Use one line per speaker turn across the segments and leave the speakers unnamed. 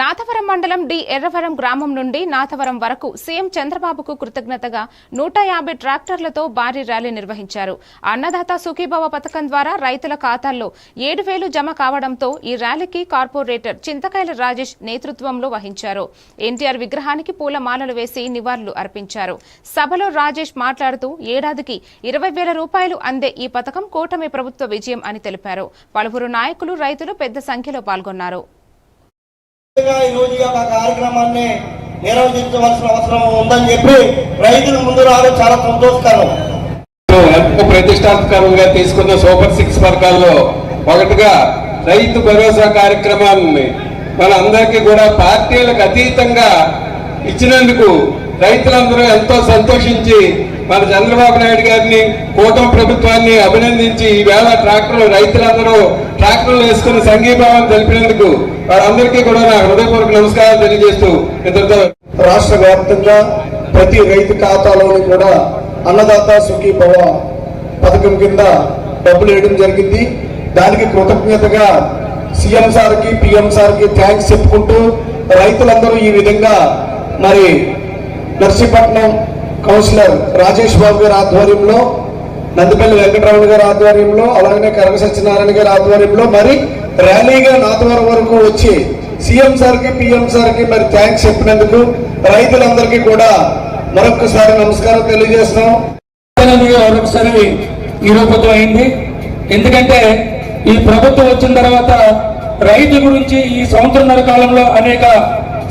నాథవరం మండలం డి ఎర్రవరం గ్రామం నుండి నాథవరం వరకు సీఎం చంద్రబాబుకు కృతజ్ఞతగా నూట యాభై ట్రాక్టర్లతో భారీ ర్యాలీ నిర్వహించారు. అన్నదాత సుఖీభవ పథకం ద్వారా రైతుల ఖాతాల్లో ఏడు వేలు జమ కావడంతో ఈ ర్యాలీకి కార్పొరేటర్ చింతకాయల రాజేష్ నేతృత్వంలో వహించారు. ఎన్టీఆర్ విగ్రహానికి పూలమాలలు వేసి నివాళులు అర్పించారు. సభలో రాజేష్ మాట్లాడుతూ ఏడాదికి ఇరవై వేల రూపాయలు అందే ఈ పథకం కూటమి ప్రభుత్వ విజయం అని తెలిపారు. పలువురు నాయకులు రైతులు పెద్ద సంఖ్యలో పాల్గొన్నారు.
ఈ మా కార్యక్రమాన్ని నిర్వహించవలసిన అవసరం ఉందని చెప్పి రైతులు ముందు రావడం చాలా సంతోషకరం.
ఎంతో ప్రతిష్టాత్మకంగా తీసుకున్న సూపర్ సిక్స్ పథకాల్లో ఒకటిగా రైతు భరోసా కార్యక్రమాన్ని మన అందరికీ కూడా పార్టీలకు అతీతంగా ఇచ్చినందుకు రైతులందరూ ఎంతో సంతోషించి మన చంద్రబాబు నాయుడు గారిని కూటమి ప్రభుత్వాన్ని అభినందించి ఈవేళ ట్రాక్టర్లు రైతులందరూ ట్రాక్టర్లు వేసుకుని సంఘీభావం తెలిపినందుకు వారందరికీ కూడా నా హృదయపూర్వక నమస్కారాలు తెలియజేస్తూ ఇద్దరితో
రాష్ట్ర వ్యాప్తంగా ప్రతి రైతు ఖాతాలోని కూడా అన్నదాత సుఖీభవ పథకం కింద డబ్బులు వేయడం జరిగింది. దానికి కృతజ్ఞతగా సీఎం సార్కి పిఎం సార్కి థ్యాంక్స్ చెప్పుకుంటూ రైతులందరూ ఈ విధంగా మరి నర్సీపట్నం కౌన్సిలర్ రాజేష్ బాబు గారి ఆధ్వర్యంలో నందిపల్లి వెంకటరమణ గారి ఆధ్వర్యంలో అలాగనే కరగ సత్యనారాయణ గారి ఆధ్వర్యంలో మరి ర్యాలీగా నాతవరం వరకు వచ్చి సీఎం సార్కి పిఎం సార్కి మరి థ్యాంక్స్ చెప్పినందుకు రైతులందరికీ కూడా మరొకసారి నమస్కారం తెలియజేస్తున్నాం.
అనేది మరొకసారి నిరూపితం అయింది. ఎందుకంటే ఈ ప్రభుత్వం వచ్చిన తర్వాత రైతు గురించి ఈ సంవత్సరంన్నర కాలంలో అనేక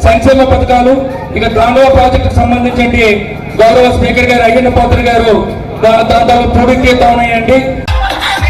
సంక్షేమ పథకాలు ఇక తాండవ ప్రాజెక్టుకు సంబంధించి గౌరవ స్పీకర్ గారు అయ్యన్న పాత్ర గారు తమ దాదాపు పూర్తి